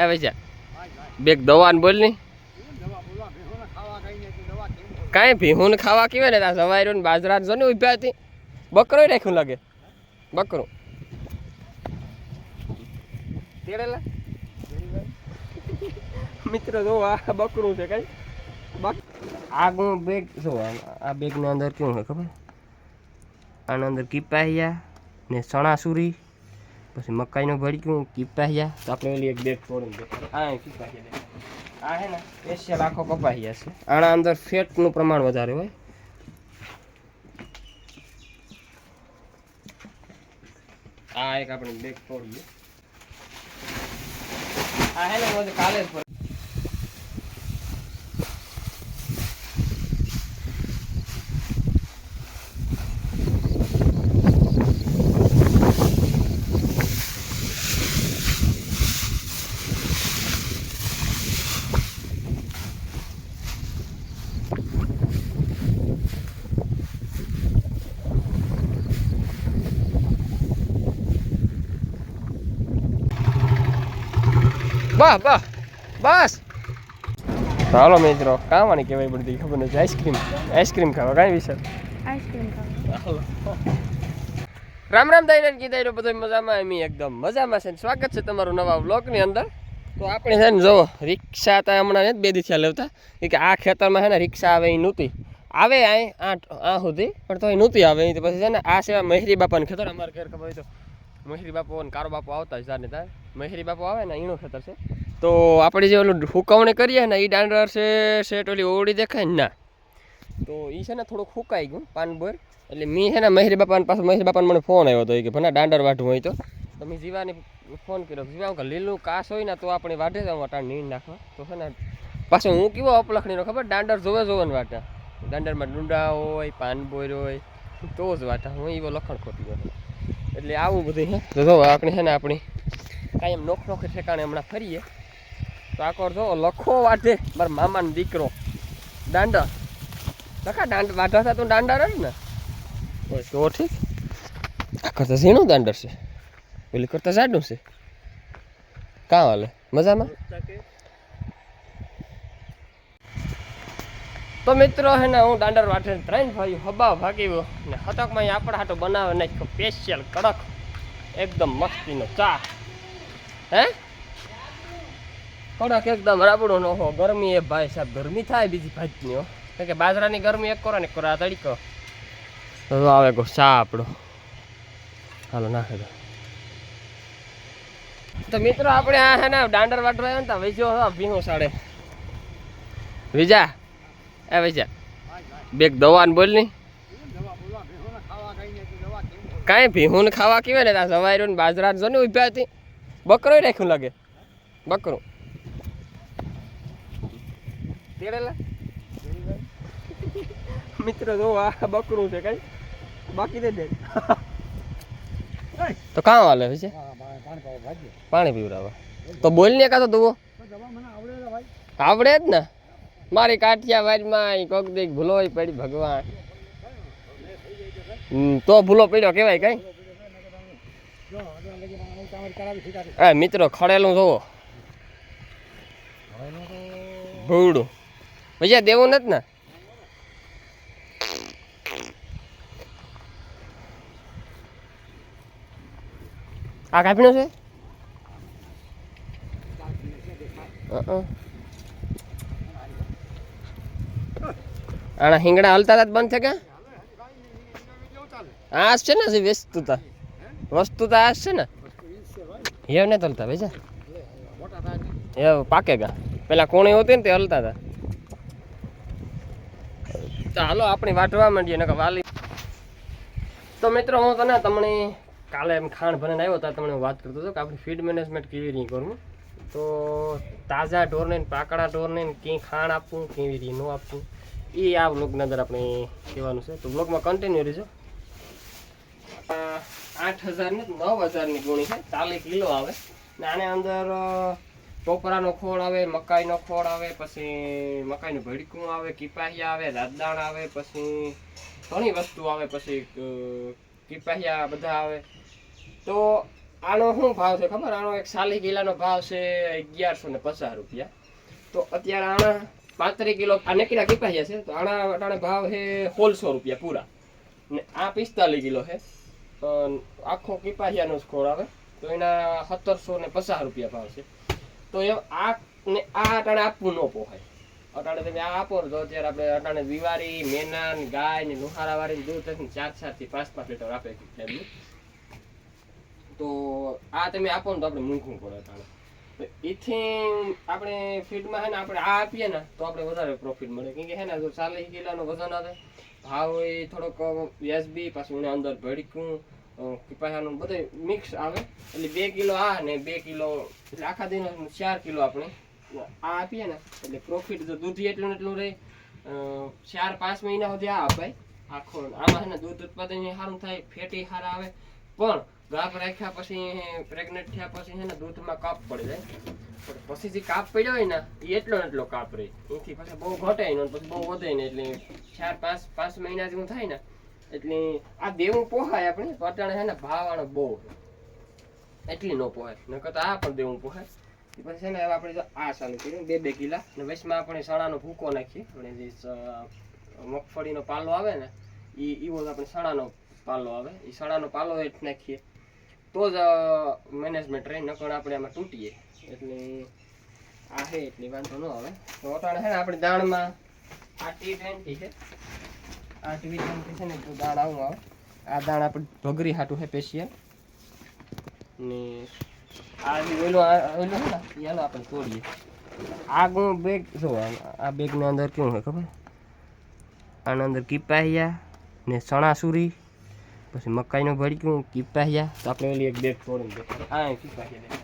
આવે છે. બેગ દવા ને બોલની. કાંઈ ભીહું ખાવા કેવાય ને ત્યાં સવાર્યું બાજરા જો ને ઉભ્યા હતી. બકરો રાખ્યું લાગે. બકરું. તેડેલા? મિત્ર જો, આ બકરું છે કઈ. આગું બેગ જો, આ- બેગની અંદર કેવું હોય ખબર? આના અંદર કીપાહિયા ને ચણાસુરી. પછી મકાઈનો ભડક્યું કીપાહિયા તો આપણે ઓલી એક બેગ તોડીને આ કીપાહિયા આ હે ને સ્પેશિયલ આખો કપાહિયા છે. આના અંદર ફેટનું પ્રમાણ વધારે હોય. આ એક આપણે બેગ તોડીએ. આ હે ને કાલે જ પડે. બસ બસ. બસ ચાલો મિત્રો કામવાની કહેવાય બધી ખબર નથી. આઈસ્ક્રીમ આઈસ્ક્રીમ ખાવા કાંઈ વિશે આઈસ્ક્રીમ ખાવા. રામ રામ દાઈને કીધા રહ્યો બધો મજામાં? એમ એકદમ મજામાં છે ને સ્વાગત છે તમારું નવા વ્લોગની અંદર. તો આપણે છે ને જો રિક્ષા હતા હમણાં ને જ બે દિવસે લેવતા. કે આ ખેતરમાં છે ને રિક્ષા આવે એ નહોતી. આવે આ આઠ આ સુધી પણ તો એ નહોતી આવે. તો પછી છે ને આ સેવા મહેરી બાપાનું ખેતર અમારે ઘેર ખબર હોય તો મહેરી બાપુ અને કારો બાપુ આવતા જ ને તાર મહેરી બાપુ આવે ને એનું ખેતર છે. તો આપણે જે ઓલું હુકવણી કરીએ ને એ દાંડર છે સેટ ઓલી ઓળી દેખાય ને ના. તો એ છે ને થોડુંક હુકાઈ ગયું પાન બોર. એટલે મેં છે ને મહેરી બાપાને પાછું મહેરી બાપાને મને ફોન આવ્યો હતો કે ભના દાંડર વાઢવું હોય તો. તો મેં જીવાની ફોન કર્યો. જીવા કે લીલું કાસ હોય ને તો આપણે વાઢે જાઉં, અટાણ નીણ નાખવા. તો છે ને પાછું હું કેવો અપલખણીનો ખબર? દાંડર જોવે જોવે ને વાટા દાંડરમાં ડુંડા હોય પાનબોર હોય, તો જ વાટા હું એવો લખણ ખોટી ગયો. એટલે આવું બધું હે. તો જો આપણે છે ને આપણી કાંઈ એમ નોખ નોખે ઠેકાણે હમણાં ફરીએ. તો આકોર જો લખો વાટે મારા મામાનો દીકરો. દાંડા. લખા દાંડ વાઢા હતા તો દાંડર જ ને. તો ઠીક. આ કરતા ઝીણું દાંડર છે? પેલી કરતા જાડું છે? કાં હાલે? મજામાં? તો મિત્રો હે ને, હું દાંડર વાઠે ત્રણ ભાઈ હબા ભાગી ને હતકમાં અહીં આપણા હાટો બનાવે ને સ્પેશિયલ કડક, એકદમ મસ્તીનો ચા. હે? કડક એકદમ રાબડો ન હો. ગરમી એ ભાઈ સાહેબ, ગરમી થાય બીજી ભાજની હો. કે બાજરાની ગરમી એક કરો ને કરો, આ તડીકો આવે ગો ચા આપણો હાલો નાખે દો તો મિત્રો, આપણે આ હે ને, દાંડર વાટવા આવ્યા ને ત્યાં વૈજો હા ભીહું સાડે. વિજા. એ વિજા બેગ દવા ને બોલની. કાંઈ ભીહું ને ખાવા કેવાય ને ત્યાં સવાર્યું ને બાજરા જો ને ઉભ્યા હતી બકરો રાખ્યું લાગે. બકરું. મિત્રો જોવા જો આ બકરું છે કઈ. બાકી દે દે. તો કાં હાલે છે? પાણી પીવડાવવા. તો બોલ ને કાં તો. તું આવડે જ ને. મારી કાઠિયા વારમાં કોક દીક ભૂલો ય પડી ભગવાન. હમ, તો ભૂલો પડ્યો કેવાય કઈ? એ મિત્રો ખડેલું જોવો. ભૂડું. ભૈયા દેવું નથી ને? આ કાપીનો છે? અ. આના હિંગડા હલતા હતા બંધ છે ગયા આ છે ને હજી વસ્તુતા વસ્તુતા આ છે ને? હેવ ને હલતા ભાઈ છે એ પાકેગા પેલા કોણી હોતી ને તે હલતા હતા ચાલો આપણે વાટવા માંડીએ ને વાલી. તો મિત્રો, હું તને તમને કાલે એમ ખાણ ભરીને આવ્યો હતા તમને હું વાત કરતો હતો કે આપણે ફીડ મેનેજમેન્ટ કેવી રીતે કરવું તો તાજા ઢોરને પાકડા ઢોરને ક્યાંય ખાણ આપવું કેવી રીતે ન આપવું એ આ બ્લોગની અંદર આપણે કહેવાનું છે. તો બ્લોગમાં કન્ટિન્યુ રહેજો. આ આઠ હજારની નવ હજારની ગુણી છે. ચાલીસ કિલો આવે. ને આને અંદર ટોપરાનો ખોળ આવે, મકાઈનો ખોળ આવે, પછી મકાઈનું ભડકું આવે, કિપાહિયા આવે રાતદાણ આવે, પછી ઘણી વસ્તુ આવે, પછી કિપાહિયા બધા આવે. તો આનો શું ભાવ છે ખબર? આનો એક સાલી કિલાનો ભાવ છે અગિયારસો ને પચાસ રૂપિયા. તો અત્યારે આના પાંત્રીસ કિલો આ નેકડા કીપા છે. તો આણા અટાણે ભાવ છે સોળસો રૂપિયા પૂરા. ને આ પિસ્તાલીસ કિલો છે. આખો કીપાહિયાનો જ ખોળ આવે. તો એના સત્તરસો ને પચાસ રૂપિયા ભાવ છે. તો એ આ ને આ અટાણે આપવું ન પોહાય. અટાણે તમે આ આપો તો અત્યારે આપણે અટાણે દિવાળી મેના ને ગાય ને લુહારા વાળી દૂધ ચાર ચારથી પાંચ પાંચ લીટર આપે તો આ તમે આપો ને તો આપણે મૂંઘવું પડે અટાણે. એથી આપણે ફીડમાં હે ને આપણે આ આપીએ ને, તો આપણે વધારે પ્રોફિટ મળે. કેમ કે હે ને, જો ચાલીસ કિલોનો વજન આવે ભાવ એ થોડોક વ્યાજબી, પાછું એને અંદર ભડકું પાછાનું બધે મિક્સ આવે. એટલે બે કિલો આ ને બે કિલો એટલે આખા દિન ચાર કિલો આપણે આ આપીએ ને, એટલે પ્રોફિટ જો દૂધ એટલું એટલું રહે ચાર પાંચ મહિના સુધી આ અપાય. આખો, આમાં છે ને દૂધ ઉત્પાદન સારું થાય, ફેટી સારા આવે. પણ ગાભ રાખ્યા પછી પ્રેગ્નેન્ટ થયા પછી છે ને દૂધમાં કાપ પડી જાય. પણ પછી જે કાપ પડ્યો હોય ને એ એટલો ને એટલો કાપ રહે. એથી પછી બહુ ઘટે ને પછી બહુ વધે ને એટલે ચાર, પાંચ પાંચ મહિના જેવું થાય ને, એટલે આ દેવું પોહાય આપણે અટાણે છે ને ભાવાનો બહુ એટલી ન પોહાય. નકર તો આ પણ દેવું પોહાય. એ પછી છે ને હવે આપણે આ ચાલુ કર્યું, બે બે કિલા. ને વચમાં આપણે સણાનો ભૂકો નાખીએ. આપણે જે મગફળીનો પાલો આવે ને એ એવો આપણે સણાનો પાલો આવે. એ સણાનો પાલો એટ નાખીએ. તો જ મેનેજમેન્ટ રહે, નકર આપણે આમાં તૂટીએ. એટલે આ છે, એટલી વાંધો ન આવે. તો અટાણે છે ને, આપણે દાણમાં આ ટી ટ્વેન્ટી છે. આ ટી ટ્વેન્ટી છે ને, તો દાણ આવું આવે. આ દાણ આપણે ભગરી હાટું છે પેશિયલ ને આ જે ઓલું, આ- છે ને એ આપણે તોડીએ. આગળ બેગ જો, આ- આ બેગની અંદર કેવું હોય ખબર? આના અંદર કીપાહિયા ને ચણાસુરી. પછી મકાઈનું ભડક્યું કીપાહિયા તો આપણે ઓલી એક બેગ તોડીને. આ કીપાહિયા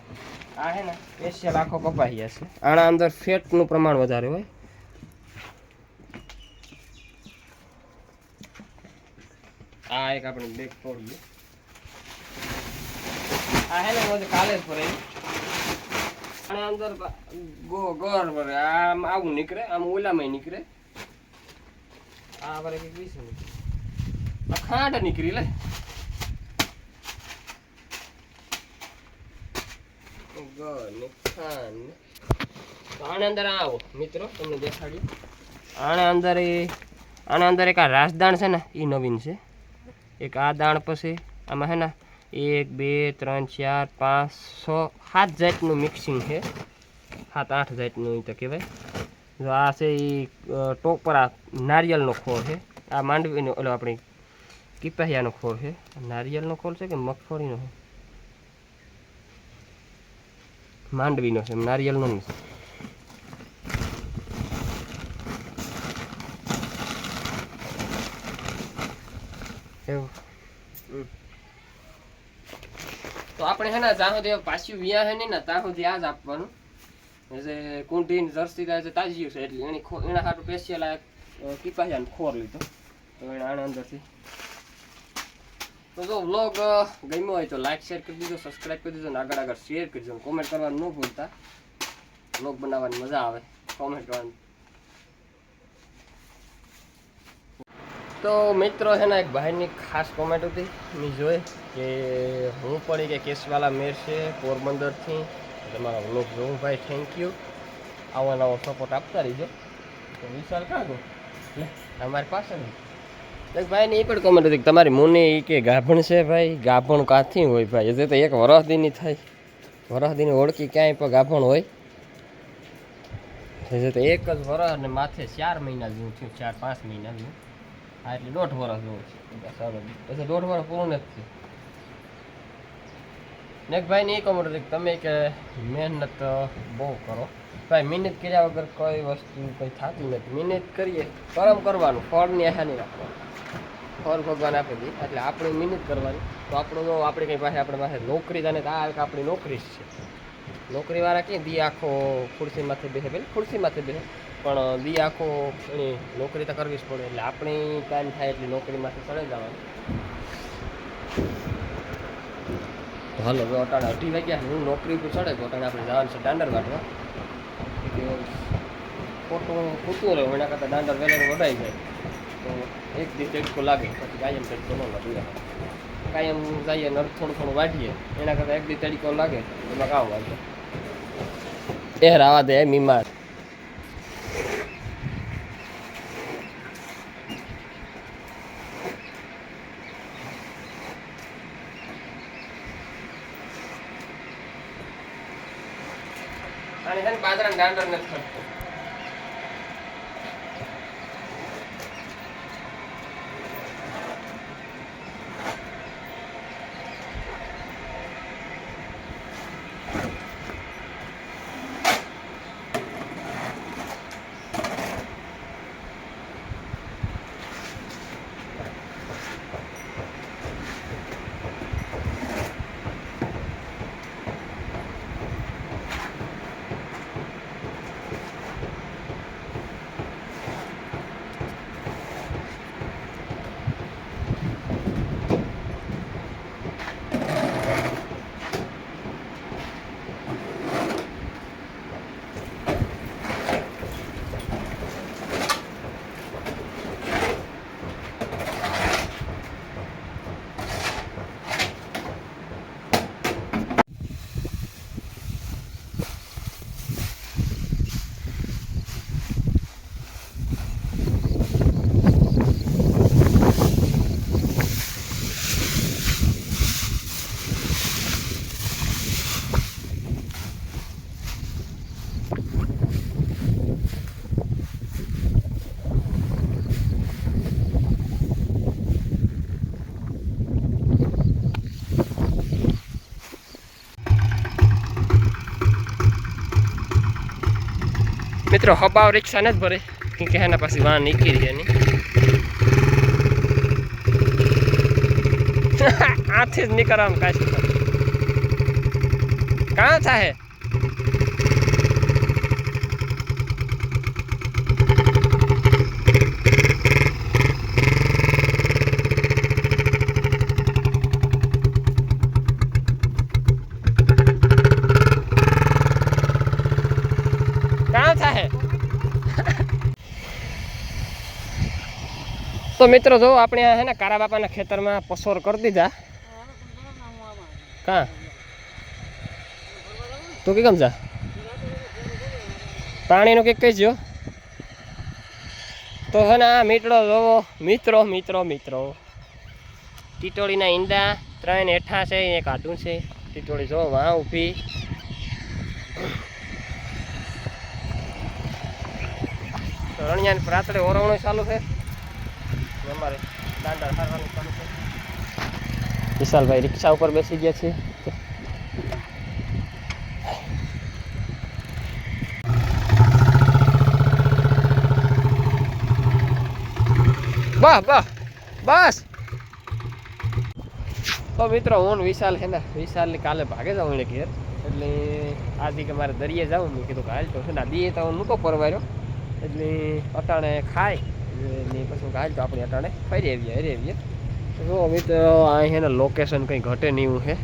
આ હે ને સ્પેશિયલ આખો કપાહિયા છે. આના અંદર ફેટનું પ્રમાણ વધારે હોય. આ એક આપણે બેગ તોડીએ. આ હે ને કાલે જ ભરાય. અને અંદર ગો ગોર ભરે. આમ આવું નીકળે આમ ઓલામાંય નીકળે. આ ભરે કંઈક વીસ આ ખાંડ નીકળી લે ગોર ને ખાંડ અંદર આવો મિત્રો તમને દેખાડ્યું આના અંદર એ આના અંદર એક આ રાસદાણ છે ને એ નવીન છે. એક આ દાણ પછી આમાં છે ને એક બે ત્રણ ચાર પાંચ છ સાત જાતનું મિક્સિંગ છે. સાત આઠ જાતનું એ તો કહેવાય. જો આ છે એ ટોપરા નારિયેળનો ખોળ છે. આ માંડવીનો ઓલો આપણી કીપાહિયાનો ખોળ છે, નારિયેળનો ખોળ છે કે મગફળીનો છે? માંડવીનો છે નારિયેળનો છે. એવું. તો આપણે છે ને જ્યાં સુધી પાછું વ્યા નહીં ને ત્યાં સુધી આ જ આપવાનું. એટલે કુંઢી ને જર્સી થાય છે તાજી છે એટલે એની એના હાટું સ્પેશિયલ આ કીપાહિયાનો ખોર લીધો. તો એને આને અંદરથી તો જો વ્લોગ ગમ્યો હોય તો લાઈક શેર કરી દીધો સબસ્ક્રાઈબ કરી દીધો ને આગળ આગળ શેર કરી દીધો કોમેન્ટ કરવાનું ન ભૂલતા. વ્લોગ બનાવવાની મજા આવે. કોમેન્ટ કરવાની. તો મિત્રો છે ને, એક ભાઈની ખાસ કોમેન્ટ હતી. મેં જોઈ કે હું પણ કે કેસવાલા મેર છે, પોરબંદરથી. તમારા વ્લોગ જોઉં. ભાઈ થેન્ક યુ આવો નવો સપોર્ટ આપતા રહીજો. તો વિશાલ કાં ગયો? લે, અમારી પાસે નહીં. એક ભાઈને એ પણ કોમેન્ટ હતી તમારી મુની એ કે ગાભણ છે ભાઈ, ગાભણ કાથી હોય ભાઈ? હજી તો એક વરસદીની થાય. વરસદીની ઓળખી ક્યાંય પણ ગાભણ હોય. હજી તો એક જ વરસ અને માથે ચાર મહિના જેવું થયું, ચાર પાંચ મહિના જેવું. હા, એટલે દોઢ વરસ જેવું છે. હવે પછી દોઢ વરસ પૂરું નથી થયું ને એક ભાઈને એ કોમેન્ટ હતી તમે કે મહેનત બહુ કરો. ભાઈ, મહેનત કર્યા વગર કોઈ વસ્તુ કંઈ થતી નથી. મહેનત કરીએ કરમ કરવાનું, ફળની નહીં રાખવાનું. ફળ ભગવાન આપી દે એટલે આપણે મહેનત કરવાની. તો આપણું આપણે કંઈ પાસે આપણે પાસે નોકરી જાણે તો આ આપણી નોકરી જ છે. નોકરીવાળા કે દી આખો ખુરશીમાંથી બેસે પેલી ખુરશીમાંથી બેસે. પણ દી આખો એની નોકરી તો કરવી જ પડે. એટલે આપણી ટાઈમ થાય એટલી નોકરીમાંથી ચડે જવાનું. હાલો, હવે અટાણે અઢી વાગ્યા. હું નોકરી ઉપર ચડે. તો અટાણે આપણે જવાનું છે દાંડર વાટવા ખોટું ખોટું રહ્યું. એના કરતાં દાંડર વહેલાનું વઢાઈ જાય. તો એક દિવસ તડકો લાગે પછી કાયમ તડકો ન લાગે. કાયમ જઈએ ને થોડું થોડું વાટીએ એના કરતાં એક દી તડકો લાગે એમાં કામ વાગે એ રાવા દે મીમાર અને બાજરાના દાંડર નથી મિત્રો, હબાવ રિક્ષા નથી ભરે. કે એના પાસે વાહન નીકળી રહી નહીં. આથી જ નીકળવાનું કાશી કાં થાય કાં થાય તો મિત્રો જો આપણે હે ને કારા બાપાના ખેતરમાં પસોર કરી દીધા. કાં? તું કે કેમ જા? પાણીનું કંઈક કહીજો તો હે ને આ મીટડો જોવો મિત્રો મિત્રો મિત્રો. ટીટોળીના ઈંડા ત્રણ હેઠા છે એક આડું છે. ટીટોળી જો વાં ઊભી. રણિયાની પ્રાતળે ઓરવણું ચાલુ છે. અમારે દાંડા હારવાનું ચાલુ છે. વિશાલભાઈ રિક્ષા ઉપર બેસી ગયા છે. બસ બસ બસ. તો મિત્રો હું વિશાલ છે ને વિશાલની કાલે ભાગે જાઉં એને ઘેર. એટલે આજે કે મારે દરિયે જાઉં. મેં કીધું કાલ તો છે ને દીએ તો હું નહોતો પરવાર્યો. એટલે અટાણે ખાય. ને પછી કાલ તો આપણે અટાણે ફરી આવીએ, હરી આવીએ. તો જો તો ને લોકેશન કંઈ ઘટે નહીં છે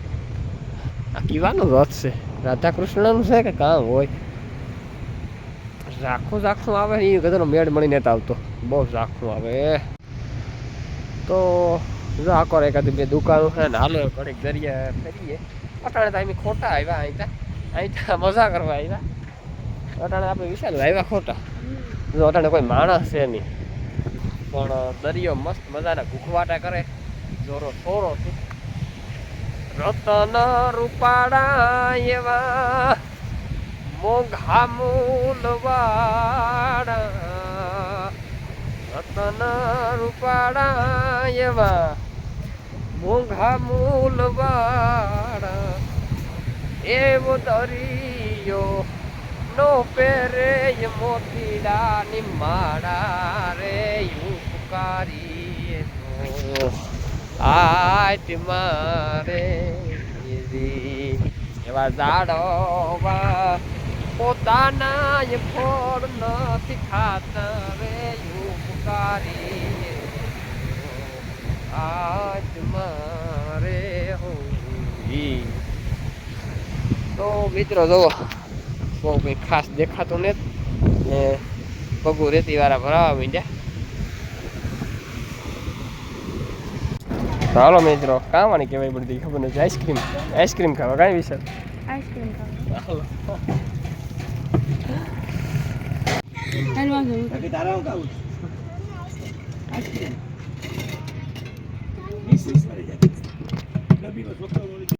આ કીવાનું રથ છે. રાધા કૃષ્ણનું છે કે કામ હોય? ઝાખું ઝાખું આવે એ કદાચ મેળ મળીને આવતો. બહુ ઝાખું આવે. તો જો આકોર એકાદી બે દુકાનો છે ને હાલો ઘડીક દરિયા ફરીએ. અટાણે તો અમે ખોટા આવ્યા અહીં અહીં મજા કરવા આવ્યા. અટાણે આપણે વિશાલ આવ્યા ખોટા. જો અટાણે કોઈ માણસ છે નહીં. પણ દરિયો મસ્ત મજાના ઘૂખવાટા કરે. જોરો સોરો રતન રૂપાળા એવા મોઘા મૂલવાડા. રતન રૂપાળા એવા મોઘા મૂલવાડા. એવો દરિયો નો પેરે મોતીડાની માળા રે. પુકારી આટ મારે એવા. ઝાડવા પોતાના ફળ નથી ખાતા રે ઉપકારી પુકારી આજ મારે હોવી તો મિત્રો જો બહુ કંઈ ખાસ દેખાતું નથી. ને પગું રેતી વાળા ભરાવા માંડ્યા. હાલો મિત્રો કાવાની કહેવાય પડતી ખબર નથી. આઈસ્ક્રીમ આઈસ્ક્રીમ ખાવા કાંઈ વિશે? આઈસ્ક્રીમ ખાવા. હાલ.